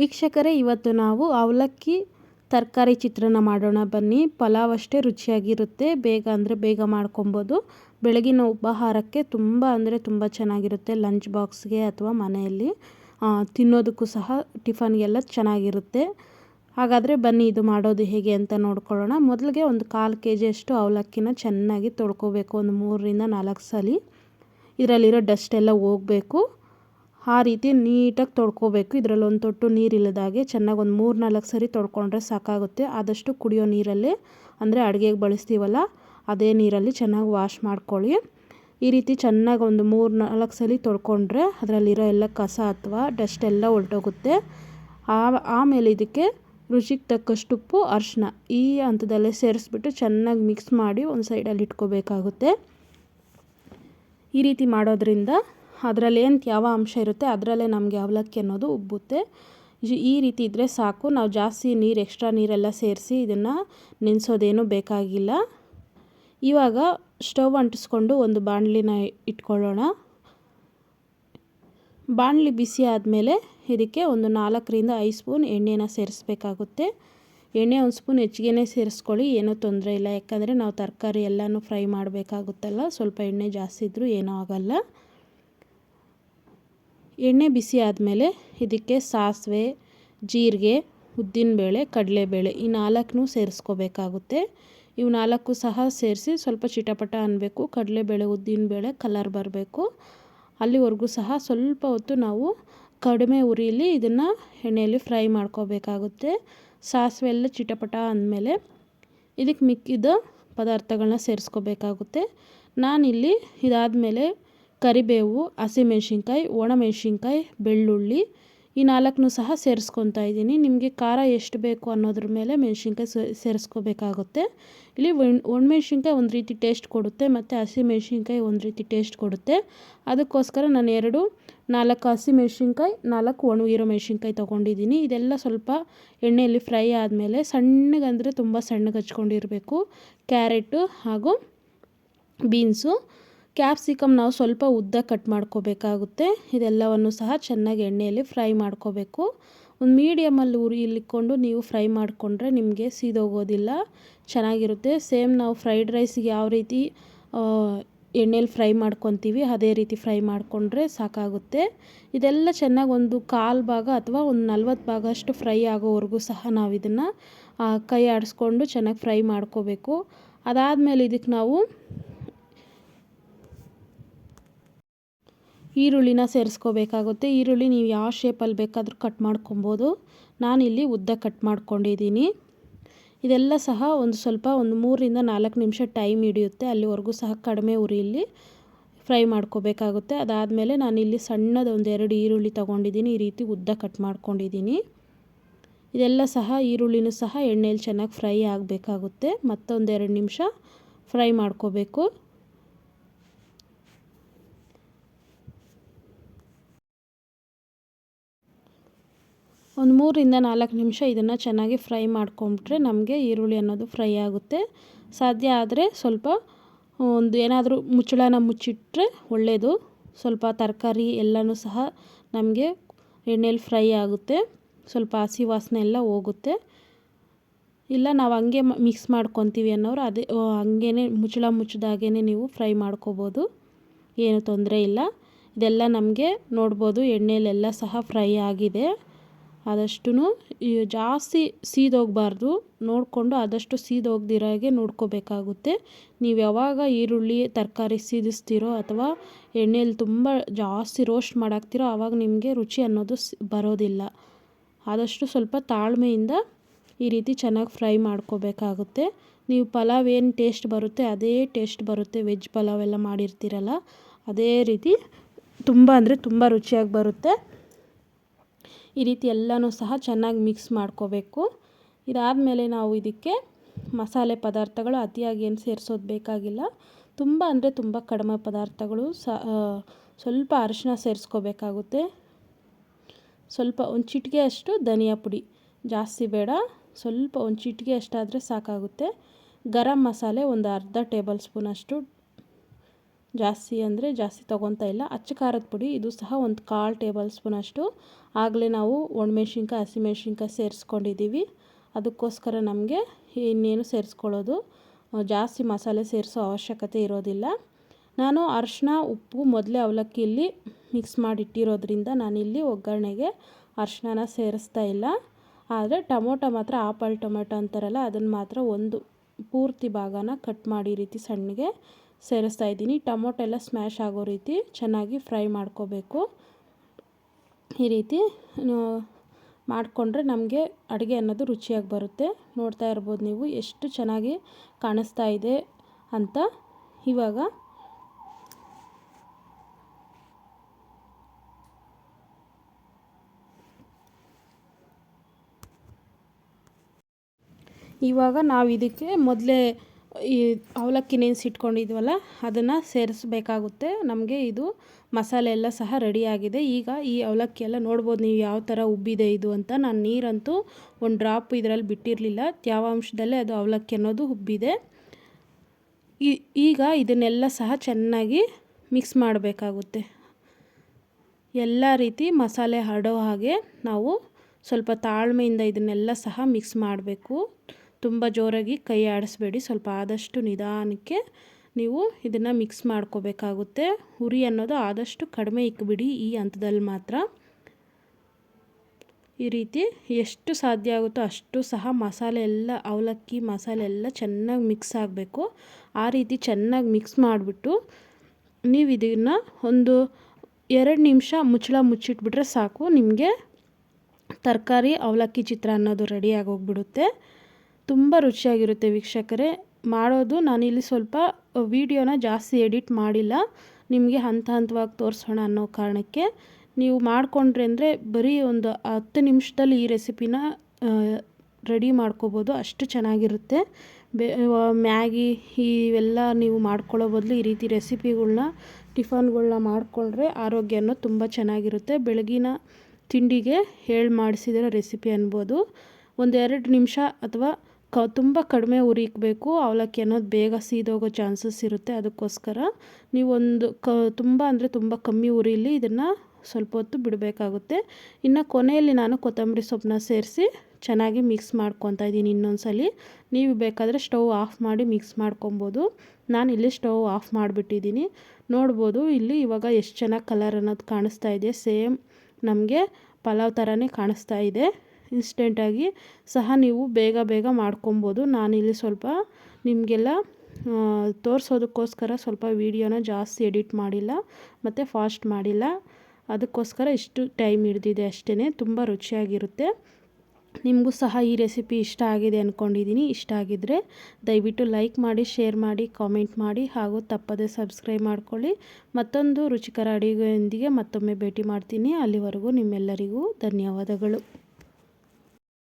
ವೀಕ್ಷಕರೇ, ಇವತ್ತು ನಾವು ಅವಲಕ್ಕಿ ತರಕಾರಿ ಚಿತ್ರಾನ್ನ ಮಾಡೋಣ ಬನ್ನಿ. ಪಲಾವ್ ಅಷ್ಟೇ ರುಚಿಯಾಗಿರುತ್ತೆ. ಬೇಗ ಅಂದರೆ ಬೇಗ ಮಾಡ್ಕೊಬೋದು. ಬೆಳಗಿನ ಉಪಹಾರಕ್ಕೆ ತುಂಬ ಅಂದರೆ ತುಂಬ ಚೆನ್ನಾಗಿರುತ್ತೆ. ಲಂಚ್ ಬಾಕ್ಸ್ಗೆ ಅಥವಾ ಮನೆಯಲ್ಲಿ ತಿನ್ನೋದಕ್ಕೂ ಸಹ ಟಿಫನ್ಗೆಲ್ಲ ಚೆನ್ನಾಗಿರುತ್ತೆ. ಹಾಗಾದರೆ ಬನ್ನಿ, ಇದು ಮಾಡೋದು ಹೇಗೆ ಅಂತ ನೋಡ್ಕೊಳ್ಳೋಣ. ಮೊದಲಿಗೆ ಒಂದು ಕಾಲು ಕೆ ಜಿಯಷ್ಟು ಅವಲಕ್ಕಿನ ಚೆನ್ನಾಗಿ ತೊಳ್ಕೊಬೇಕು. ಒಂದು ಮೂರರಿಂದ ನಾಲ್ಕು ಸಲ ಇದರಲ್ಲಿರೋ ಡಸ್ಟ್ ಎಲ್ಲ ಹೋಗಬೇಕು. ಆ ರೀತಿ ನೀಟಾಗಿ ತೊಳ್ಕೊಬೇಕು. ಇದರಲ್ಲಿ ಒಂದು ತೊಟ್ಟು ನೀರಿಲ್ಲದಾಗೆ ಚೆನ್ನಾಗಿ ಒಂದು ಮೂರು ನಾಲ್ಕು ಸರಿ ತೊಳ್ಕೊಂಡ್ರೆ ಸಾಕಾಗುತ್ತೆ. ಆದಷ್ಟು ಕುಡಿಯೋ ನೀರಲ್ಲಿ, ಅಂದರೆ ಅಡುಗೆಗೆ ಬಳಸ್ತೀವಲ್ಲ, ಅದೇ ನೀರಲ್ಲಿ ಚೆನ್ನಾಗಿ ವಾಶ್ ಮಾಡ್ಕೊಳ್ಳಿ. ಈ ರೀತಿ ಚೆನ್ನಾಗಿ ಒಂದು ಮೂರು ನಾಲ್ಕು ಸಲ ತೊಳ್ಕೊಂಡ್ರೆ ಅದರಲ್ಲಿರೋ ಎಲ್ಲ ಕಸ ಅಥವಾ ಡಸ್ಟ್ ಎಲ್ಲ ಹೊಲ್ಟೋಗುತ್ತೆ ಆಮೇಲೆ ಇದಕ್ಕೆ ರುಚಿಗೆ ತಕ್ಕಷ್ಟು ಉಪ್ಪು ಅರಿಶಿನ ಈ ಹಂತದಲ್ಲೇ ಸೇರಿಸ್ಬಿಟ್ಟು ಚೆನ್ನಾಗಿ ಮಿಕ್ಸ್ ಮಾಡಿ ಒಂದು ಸೈಡಲ್ಲಿ ಇಟ್ಕೋಬೇಕಾಗುತ್ತೆ. ಈ ರೀತಿ ಮಾಡೋದ್ರಿಂದ ಅದರಲ್ಲಿ ಏನು ಯಾವ ಅಂಶ ಇರುತ್ತೆ ಅದರಲ್ಲೇ ನಮಗೆ ಅವಲಕ್ಕಿ ಅನ್ನೋದು ಉಬ್ಬುತ್ತೆ. ಈ ರೀತಿ ಇದ್ದರೆ ಸಾಕು. ನಾವು ಜಾಸ್ತಿ ನೀರು ಎಕ್ಸ್ಟ್ರಾ ನೀರೆಲ್ಲ ಸೇರಿಸಿ ಇದನ್ನು ನೆನೆಸೋದೇನು ಬೇಕಾಗಿಲ್ಲ. ಇವಾಗ ಸ್ಟವ್ ಅಂಟಿಸ್ಕೊಂಡು ಒಂದು ಬಾಣಲಿನ ಇಟ್ಕೊಳ್ಳೋಣ. ಬಾಣಲಿ ಬಿಸಿ ಆದಮೇಲೆ ಇದಕ್ಕೆ ಒಂದು ನಾಲ್ಕರಿಂದ ಐದು ಸ್ಪೂನ್ ಎಣ್ಣೆನ ಸೇರಿಸ್ಬೇಕಾಗುತ್ತೆ. ಎಣ್ಣೆ ಒಂದು ಸ್ಪೂನ್ ಹೆಚ್ಚಿಗೆ ಸೇರಿಸ್ಕೊಳ್ಳಿ, ಏನೂ ತೊಂದರೆ ಇಲ್ಲ. ಯಾಕಂದರೆ ನಾವು ತರಕಾರಿ ಎಲ್ಲನೂ ಫ್ರೈ ಮಾಡಬೇಕಾಗುತ್ತಲ್ಲ, ಸ್ವಲ್ಪ ಎಣ್ಣೆ ಜಾಸ್ತಿ ಇದ್ದರೂ ಏನೂ ಆಗೋಲ್ಲ. ಎಣ್ಣೆ ಬಿಸಿ ಆದಮೇಲೆ ಇದಕ್ಕೆ ಸಾಸಿವೆ, ಜೀರಿಗೆ, ಉದ್ದಿನಬೇಳೆ, ಕಡಲೆಬೇಳೆ ಈ ನಾಲ್ಕನ್ನೂ ಸೇರಿಸ್ಕೋಬೇಕಾಗುತ್ತೆ. ಇವು ನಾಲ್ಕು ಸಹ ಸೇರಿಸಿ ಸ್ವಲ್ಪ ಚಿಟಪಟ ಅನ್ನಬೇಕು ಕಡಲೆಬೇಳೆ, ಉದ್ದಿನಬೇಳೆ ಕಲರ್ ಬರಬೇಕು. ಅಲ್ಲಿವರೆಗೂ ಸಹ ಸ್ವಲ್ಪ ಹೊತ್ತು ನಾವು ಕಡಿಮೆ ಉರಿಯಲ್ಲಿ ಇದನ್ನು ಎಣ್ಣೆಯಲ್ಲಿ ಫ್ರೈ ಮಾಡ್ಕೋಬೇಕಾಗುತ್ತೆ. ಸಾಸಿವೆ ಎಲ್ಲ ಚಿಟಪಟ ಅಂದಮೇಲೆ ಇದಕ್ಕೆ ಮಿಕ್ಕಿದ ಪದಾರ್ಥಗಳನ್ನ ಸೇರಿಸ್ಕೋಬೇಕಾಗುತ್ತೆ. ನಾನಿಲ್ಲಿ ಇದಾದಮೇಲೆ ಕರಿಬೇವು, ಹಸಿಮೆಣ್ಸಿನ್ಕಾಯಿ, ಒಣಮೆಣ್ಸಿನ್ಕಾಯಿ, ಬೆಳ್ಳುಳ್ಳಿ ಈ ನಾಲ್ಕನ್ನು ಸಹ ಸೇರಿಸ್ಕೊತಾ ಇದ್ದೀನಿ. ನಿಮಗೆ ಖಾರ ಎಷ್ಟು ಬೇಕು ಅನ್ನೋದ್ರ ಮೇಲೆ ಮೆಣ್ಸಿನ್ಕಾಯಿ ಸೇರಿಸ್ಕೋಬೇಕಾಗುತ್ತೆ. ಇಲ್ಲಿ ಒಣಮೆಣ್ಸಿನ್ಕಾಯಿ ಒಂದು ರೀತಿ ಟೇಸ್ಟ್ ಕೊಡುತ್ತೆ ಮತ್ತು ಹಸಿಮೆಣ್ಸಿನ್ಕಾಯಿ ಒಂದು ರೀತಿ ಟೇಸ್ಟ್ ಕೊಡುತ್ತೆ. ಅದಕ್ಕೋಸ್ಕರ ನಾನು ಎರಡು, ನಾಲ್ಕು ಹಸಿಮೆಣ್ಸಿನ್ಕಾಯಿ, ನಾಲ್ಕು ಒಣಗಿರೋ ಮೆಣ್ಸಿನ್ಕಾಯಿ ತೊಗೊಂಡಿದ್ದೀನಿ. ಇದೆಲ್ಲ ಸ್ವಲ್ಪ ಎಣ್ಣೆಯಲ್ಲಿ ಫ್ರೈ ಆದಮೇಲೆ ಸಣ್ಣಗಂದರೆ ತುಂಬ ಸಣ್ಣಗೆ ಹಚ್ಕೊಂಡಿರಬೇಕು. ಕ್ಯಾರೆಟು ಹಾಗೂ ಬೀನ್ಸು ಕ್ಯಾಪ್ಸಿಕಮ್ ನಾವು ಸ್ವಲ್ಪ ಉದ್ದ ಕಟ್ ಮಾಡ್ಕೋಬೇಕಾಗುತ್ತೆ. ಇದೆಲ್ಲವನ್ನು ಸಹ ಚೆನ್ನಾಗಿ ಎಣ್ಣೆಯಲ್ಲಿ ಫ್ರೈ ಮಾಡ್ಕೋಬೇಕು. ಒಂದು ಮೀಡಿಯಮಲ್ಲಿ ಉರಿಯಲ್ಲಿಕ್ಕೊಂಡು ನೀವು ಫ್ರೈ ಮಾಡಿಕೊಂಡ್ರೆ ನಿಮಗೆ ಸೀದೋಗೋದಿಲ್ಲ. ಚೆನ್ನಾಗಿರುತ್ತೆ. ಸೇಮ್ ನಾವು ಫ್ರೈಡ್ ರೈಸ್ಗೆ ಯಾವ ರೀತಿ ಎಣ್ಣೆಯಲ್ಲಿ ಫ್ರೈ ಮಾಡ್ಕೊತೀವಿ, ಅದೇ ರೀತಿ ಫ್ರೈ ಮಾಡಿಕೊಂಡ್ರೆ ಸಾಕಾಗುತ್ತೆ. ಇದೆಲ್ಲ ಚೆನ್ನಾಗಿ ಒಂದು ಕಾಲು ಭಾಗ ಅಥವಾ ಒಂದು ನಲ್ವತ್ತು ಭಾಗ ಅಷ್ಟು ಫ್ರೈ ಆಗೋವರೆಗೂ ಸಹ ನಾವು ಇದನ್ನು ಕೈ ಆಡಿಸ್ಕೊಂಡು ಚೆನ್ನಾಗಿ ಫ್ರೈ ಮಾಡ್ಕೋಬೇಕು. ಅದಾದಮೇಲೆ ಇದಕ್ಕೆ ನಾವು ಈರುಳ್ಳಿನ ಸೇರಿಸ್ಕೋಬೇಕಾಗುತ್ತೆ. ಈರುಳ್ಳಿ ನೀವು ಯಾವ ಶೇಪಲ್ಲಿ ಬೇಕಾದರೂ ಕಟ್ ಮಾಡ್ಕೊಬೋದು. ನಾನಿಲ್ಲಿ ಉದ್ದ ಕಟ್ ಮಾಡ್ಕೊಂಡಿದ್ದೀನಿ. ಇದೆಲ್ಲ ಸಹ ಒಂದು ಸ್ವಲ್ಪ ಒಂದು ಮೂರರಿಂದ ನಾಲ್ಕು ನಿಮಿಷ ಟೈಮ್ ಹಿಡಿಯುತ್ತೆ. ಅಲ್ಲಿವರೆಗೂ ಸಹ ಕಡಿಮೆ ಉರಿಯಲ್ಲಿ ಫ್ರೈ ಮಾಡ್ಕೋಬೇಕಾಗುತ್ತೆ. ಅದಾದಮೇಲೆ ನಾನಿಲ್ಲಿ ಸಣ್ಣದ ಒಂದು ಎರಡು ಈರುಳ್ಳಿ ತೊಗೊಂಡಿದ್ದೀನಿ. ಈ ರೀತಿ ಉದ್ದ ಕಟ್ ಮಾಡ್ಕೊಂಡಿದ್ದೀನಿ. ಇದೆಲ್ಲ ಸಹ ಈರುಳ್ಳಿನೂ ಸಹ ಎಣ್ಣೆಯಲ್ಲಿ ಚೆನ್ನಾಗಿ ಫ್ರೈ ಆಗಬೇಕಾಗುತ್ತೆ. ಮತ್ತೊಂದೆರಡು ನಿಮಿಷ ಫ್ರೈ ಮಾಡ್ಕೋಬೇಕು. ಒಂದು ಮೂರಿಂದ ನಾಲ್ಕು ನಿಮಿಷ ಇದನ್ನು ಚೆನ್ನಾಗಿ ಫ್ರೈ ಮಾಡ್ಕೊಂಬಿಟ್ರೆ ನಮಗೆ ಈರುಳ್ಳಿ ಅನ್ನೋದು ಫ್ರೈ ಆಗುತ್ತೆ. ಸಾಧ್ಯ ಆದರೆ ಸ್ವಲ್ಪ ಒಂದು ಏನಾದರೂ ಮುಚ್ಚಳನ ಮುಚ್ಚಿಟ್ರೆ ಒಳ್ಳೆಯದು ಸ್ವಲ್ಪ ತರಕಾರಿ ಎಲ್ಲನೂ ಸಹ ನಮಗೆ ಎಣ್ಣೆಲಿ ಫ್ರೈ ಆಗುತ್ತೆ. ಸ್ವಲ್ಪ ಹಸಿ ವಾಸನೆ ಎಲ್ಲ ಹೋಗುತ್ತೆ. ಇಲ್ಲ, ನಾವು ಹಂಗೆ ಮಿಕ್ಸ್ ಮಾಡ್ಕೊತೀವಿ ಅನ್ನೋರು ಅದೇ ಹಂಗೇ ಮುಚ್ಚಳ ಮುಚ್ಚಿದಾಗೇ ನೀವು ಫ್ರೈ ಮಾಡ್ಕೋಬೋದು. ಏನು ತೊಂದರೆ ಇಲ್ಲ. ಇದೆಲ್ಲ ನಮಗೆ ನೋಡ್ಬೋದು ಎಣ್ಣೆಯಲ್ಲೆಲ್ಲ ಸಹ ಫ್ರೈ ಆಗಿದೆ. ಆದಷ್ಟು ಜಾಸ್ತಿ ಸೀದೋಗಬಾರ್ದು. ನೋಡಿಕೊಂಡು ಆದಷ್ಟು ಸೀದೋಗ್ದಿರಾಗೆ ನೋಡ್ಕೋಬೇಕಾಗುತ್ತೆ. ನೀವು ಯಾವಾಗ ಈರುಳ್ಳಿ, ತರಕಾರಿ ಸೀದಿಸ್ತೀರೋ ಅಥವಾ ಎಣ್ಣೆಯಲ್ಲಿ ತುಂಬ ಜಾಸ್ತಿ ರೋಸ್ಟ್ ಮಾಡಾಕ್ತಿರೋ ಆವಾಗ ನಿಮಗೆ ರುಚಿ ಅನ್ನೋದು ಬರೋದಿಲ್ಲ. ಆದಷ್ಟು ಸ್ವಲ್ಪ ತಾಳ್ಮೆಯಿಂದ ಈ ರೀತಿ ಚೆನ್ನಾಗಿ ಫ್ರೈ ಮಾಡ್ಕೋಬೇಕಾಗುತ್ತೆ. ನೀವು ಪಲಾವ್ ಏನು ಟೇಸ್ಟ್ ಬರುತ್ತೆ ಅದೇ ಟೇಸ್ಟ್ ಬರುತ್ತೆ. ವೆಜ್ ಪಲಾವ್ ಎಲ್ಲ ಮಾಡಿರ್ತೀರಲ್ಲ, ಅದೇ ರೀತಿ ತುಂಬ ಅಂದರೆ ತುಂಬ ರುಚಿಯಾಗಿ ಬರುತ್ತೆ. ಈ ರೀತಿ ಎಲ್ಲನೂ ಸಹ ಚೆನ್ನಾಗಿ ಮಿಕ್ಸ್ ಮಾಡ್ಕೋಬೇಕು. ಇದಾದಮೇಲೆ ನಾವು ಇದಕ್ಕೆ ಮಸಾಲೆ ಪದಾರ್ಥಗಳು ಅತಿಯಾಗಿ ಏನು ಸೇರಿಸೋದು ಬೇಕಾಗಿಲ್ಲ. ತುಂಬ ಅಂದರೆ ತುಂಬ ಕಡಿಮೆ ಪದಾರ್ಥಗಳು ಸ್ವಲ್ಪ ಅರಿಶಿನ ಸೇರಿಸ್ಕೋಬೇಕಾಗುತ್ತೆ. ಸ್ವಲ್ಪ ಒಂದು ಚಿಟಿಕೆ ಅಷ್ಟು ಧನಿಯಾ ಪುಡಿ. ಜಾಸ್ತಿ ಬೇಡ. ಸ್ವಲ್ಪ ಒಂದು ಚಿಟಿಕೆ ಅಷ್ಟಾದರೆ ಸಾಕಾಗುತ್ತೆ. ಗರಂ ಮಸಾಲೆ ಒಂದು ಅರ್ಧ ಟೇಬಲ್ ಸ್ಪೂನಷ್ಟು ಜಾಸ್ತಿ ಅಂದರೆ ಜಾಸ್ತಿ ತೊಗೊತಾ ಇಲ್ಲ. ಅಚ್ಚ ಖಾರದ ಪುಡಿ, ಇದು ಸಹ ಒಂದು ಕಾಲು ಟೇಬಲ್ ಸ್ಪೂನಷ್ಟು ಆಗಲೇ ನಾವು ಒಣಮೆಣ್ಸಿನ್ಕಾಯಿ ಹಸಿಮೆಣ್ಸಿನ್ಕಾಯಿ ಸೇರಿಸ್ಕೊಂಡಿದ್ದೀವಿ ಅದಕ್ಕೋಸ್ಕರ ನಮಗೆ ಇನ್ನೇನು ಸೇರಿಸ್ಕೊಳ್ಳೋದು ಜಾಸ್ತಿ ಮಸಾಲೆ ಸೇರಿಸೋ ಅವಶ್ಯಕತೆ ಇರೋದಿಲ್ಲ. ನಾನು ಅರಿಶಿನ ಉಪ್ಪು, ಮೊದಲೇ ಅವಲಕ್ಕಿಯಲ್ಲಿ ಮಿಕ್ಸ್ ಮಾಡಿಟ್ಟಿರೋದ್ರಿಂದ ನಾನಿಲ್ಲಿ ಒಗ್ಗರಣೆಗೆ ಅರಿಶಿನ ಸೇರಿಸ್ತಾ ಇಲ್ಲ. ಆದರೆ ಟೊಮೊಟೊ ಮಾತ್ರ, ಆಪಲ್ ಟೊಮೆಟೊ ಅಂತಾರಲ್ಲ, ಅದನ್ನು ಮಾತ್ರ ಒಂದು ಪೂರ್ತಿ ಭಾಗನ ಕಟ್ ಮಾಡಿ ರೀತಿ ಸಣ್ಣಗೆ ಸೇರಿಸ್ತಾ ಇದ್ದೀನಿ. ಟೊಮೊಟೊ ಎಲ್ಲ ಸ್ಮ್ಯಾಶ್ ಆಗೋ ರೀತಿ ಚೆನ್ನಾಗಿ ಫ್ರೈ ಮಾಡ್ಕೋಬೇಕು. ಈ ರೀತಿ ಮಾಡಿಕೊಂಡ್ರೆ ನಮಗೆ ಅಡುಗೆ ಅನ್ನೋದು ರುಚಿಯಾಗಿ ಬರುತ್ತೆ. ನೋಡ್ತಾ ಇರ್ಬೋದು ನೀವು ಎಷ್ಟು ಚೆನ್ನಾಗಿ ಕಾಣಿಸ್ತಾ ಇದೆ ಅಂತ. ಇವಾಗ ಇವಾಗ ನಾವು ಇದಕ್ಕೆ ಮೊದಲೇ ಈ ಅವಲಕ್ಕಿ ನೆನೆಸಿಟ್ಕೊಂಡಿದ್ವಲ್ಲ ಅದನ್ನು ಸೇರಿಸ್ಬೇಕಾಗುತ್ತೆ. ನಮಗೆ ಇದು ಮಸಾಲೆ ಎಲ್ಲ ಸಹ ರೆಡಿಯಾಗಿದೆ. ಈಗ ಈ ಅವಲಕ್ಕಿ ಎಲ್ಲ ನೋಡ್ಬೋದು ನೀವು ಯಾವ ಥರ ಉಬ್ಬಿದೆ ಇದು ಅಂತ. ನಾನು ನೀರಂತೂ ಒಂದು ಡ್ರಾಪ್ ಇದರಲ್ಲಿ ಬಿಟ್ಟಿರಲಿಲ್ಲ. ತ್ಯಾವಾಂಶದಲ್ಲೇ ಅದು ಅವಲಕ್ಕಿ ಅನ್ನೋದು ಉಬ್ಬಿದೆ. ಈಗ ಇದನ್ನೆಲ್ಲ ಸಹ ಚೆನ್ನಾಗಿ ಮಿಕ್ಸ್ ಮಾಡಬೇಕಾಗುತ್ತೆ. ಎಲ್ಲ ರೀತಿ ಮಸಾಲೆ ಹರಡೋ ಹಾಗೆ ನಾವು ಸ್ವಲ್ಪ ತಾಳ್ಮೆಯಿಂದ ಇದನ್ನೆಲ್ಲ ಸಹ ಮಿಕ್ಸ್ ಮಾಡಬೇಕು. ತುಂಬ ಜೋರಾಗಿ ಕೈ ಆಡಿಸ್ಬೇಡಿ. ಸ್ವಲ್ಪ ಆದಷ್ಟು ನಿಧಾನಕ್ಕೆ ನೀವು ಇದನ್ನು ಮಿಕ್ಸ್ ಮಾಡ್ಕೋಬೇಕಾಗುತ್ತೆ. ಹುರಿ ಅನ್ನೋದು ಆದಷ್ಟು ಕಡಿಮೆ ಇಕ್ಬಿಡಿ ಈ ಹಂತದಲ್ಲಿ ಮಾತ್ರ. ಈ ರೀತಿ ಎಷ್ಟು ಸಾಧ್ಯ ಆಗುತ್ತೋ ಅಷ್ಟು ಸಹ ಮಸಾಲೆ ಎಲ್ಲ, ಅವಲಕ್ಕಿ ಮಸಾಲೆ ಎಲ್ಲ ಚೆನ್ನಾಗಿ ಮಿಕ್ಸ್ ಆಗಬೇಕು. ಆ ರೀತಿ ಚೆನ್ನಾಗಿ ಮಿಕ್ಸ್ ಮಾಡಿಬಿಟ್ಟು ನೀವು ಇದನ್ನು ಒಂದು ಎರಡು ನಿಮಿಷ ಮುಚ್ಚಳ ಮುಚ್ಚಿಟ್ಬಿಟ್ರೆ ಸಾಕು. ನಿಮಗೆ ತರಕಾರಿ, ಅವಲಕ್ಕಿ ಚಿತ್ರ ಅನ್ನೋದು ರೆಡಿಯಾಗಿ ಹೋಗ್ಬಿಡುತ್ತೆ ತುಂಬ ರುಚಿಯಾಗಿರುತ್ತೆ ವೀಕ್ಷಕರೇ. ಮಾಡೋದು ನಾನಿಲ್ಲಿ ಸ್ವಲ್ಪ ವೀಡಿಯೋನ ಜಾಸ್ತಿ ಎಡಿಟ್ ಮಾಡಿಲ್ಲ. ನಿಮಗೆ ಹಂತ ಹಂತವಾಗಿ ತೋರಿಸೋಣ ಅನ್ನೋ ಕಾರಣಕ್ಕೆ. ನೀವು ಮಾಡಿಕೊಂಡ್ರೆ ಅಂದರೆ ಬರೀ ಒಂದು ಹತ್ತು ನಿಮಿಷದಲ್ಲಿ ಈ ರೆಸಿಪಿನ ರೆಡಿ ಮಾಡ್ಕೋಬೋದು. ಅಷ್ಟು ಚೆನ್ನಾಗಿರುತ್ತೆ. ಬೆ ಮ್ಯಾಗಿ ಇವೆಲ್ಲ ನೀವು ಮಾಡ್ಕೊಳ್ಳೋ ಬದಲು ಈ ರೀತಿ ರೆಸಿಪಿಗಳನ್ನ ಟಿಫನ್ಗಳ್ನ ಮಾಡಿಕೊಂಡ್ರೆ ಆರೋಗ್ಯ ಅನ್ನೋದು ತುಂಬ ಚೆನ್ನಾಗಿರುತ್ತೆ. ಬೆಳಗಿನ ತಿಂಡಿಗೆ ಹೇಳಿ ಮಾಡಿಸಿದಿರೋ ರೆಸಿಪಿ ಅನ್ಬೋದು. ಒಂದೆರಡು ನಿಮಿಷ ಅಥವಾ ಕ, ತುಂಬ ಕಡಿಮೆ ಉರಿ ಇಕ್ಕಬೇಕು ಅವಲಕ್ಕಿ ಅನ್ನೋದು ಬೇಗ ಸೀದೋಗೋ ಚಾನ್ಸಸ್ ಇರುತ್ತೆ ಅದಕ್ಕೋಸ್ಕರ. ನೀವೊಂದು ಕ, ತುಂಬ ಅಂದರೆ ತುಂಬ ಕಮ್ಮಿ ಉರಿಲಿ ಇದನ್ನು ಸ್ವಲ್ಪ ಹೊತ್ತು ಬಿಡಬೇಕಾಗುತ್ತೆ. ಇನ್ನು ಕೊನೆಯಲ್ಲಿ ನಾನು ಕೊತ್ತಂಬರಿ ಸೊಪ್ಪನ್ನ ಸೇರಿಸಿ ಚೆನ್ನಾಗಿ ಮಿಕ್ಸ್ ಮಾಡ್ಕೊತಾ ಇದ್ದೀನಿ ಇನ್ನೊಂದು ಸಲ ನೀವು ಬೇಕಾದರೆ ಸ್ಟವ್ ಆಫ್ ಮಾಡಿ ಮಿಕ್ಸ್ ಮಾಡ್ಕೊಬೋದು. ನಾನು ಇಲ್ಲಿ ಸ್ಟವ್ ಆಫ್ ಮಾಡಿಬಿಟ್ಟಿದ್ದೀನಿ. ನೋಡ್ಬೋದು ಇಲ್ಲಿ ಇವಾಗ ಎಷ್ಟು ಚೆನ್ನಾಗಿ ಕಲರ್ ಅನ್ನೋದು ಕಾಣಿಸ್ತಾ ಇದೆ. ಸೇಮ್ ನಮಗೆ ಪಲಾವ್ ಥರನೇ ಕಾಣಿಸ್ತಾ ಇದೆ. ಇನ್ಸ್ಟೆಂಟಾಗಿ ಸಹ ನೀವು ಬೇಗ ಬೇಗ ಮಾಡ್ಕೊಬೋದು. ನಾನಿಲ್ಲಿ ಸ್ವಲ್ಪ ನಿಮಗೆಲ್ಲ ತೋರಿಸೋದಕ್ಕೋಸ್ಕರ ಸ್ವಲ್ಪ ವೀಡಿಯೋನ ಜಾಸ್ತಿ ಎಡಿಟ್ ಮಾಡಿಲ್ಲ, ಮತ್ತು ಫಾಸ್ಟ್ ಮಾಡಿಲ್ಲ. ಅದಕ್ಕೋಸ್ಕರ ಇಷ್ಟು ಟೈಮ್ ಹಿಡ್ದಿದೆ ಅಷ್ಟೇ ತುಂಬ ರುಚಿಯಾಗಿರುತ್ತೆ. ನಿಮಗೂ ಸಹ ಈ ರೆಸಿಪಿ ಇಷ್ಟ ಆಗಿದೆ ಅಂದ್ಕೊಂಡಿದ್ದೀನಿ ಇಷ್ಟ ಆಗಿದ್ದರೆ ದಯವಿಟ್ಟು ಲೈಕ್ ಮಾಡಿ, ಶೇರ್ ಮಾಡಿ, ಕಾಮೆಂಟ್ ಮಾಡಿ, ಹಾಗೂ ತಪ್ಪದೇ ಸಬ್ಸ್ಕ್ರೈಬ್ ಮಾಡ್ಕೊಳ್ಳಿ. ಮತ್ತೊಂದು ರುಚಿಕರ ಅಡುಗೆಯೊಂದಿಗೆ ಮತ್ತೊಮ್ಮೆ ಭೇಟಿ ಮಾಡ್ತೀನಿ. ಅಲ್ಲಿವರೆಗೂ ನಿಮ್ಮೆಲ್ಲರಿಗೂ ಧನ್ಯವಾದಗಳು.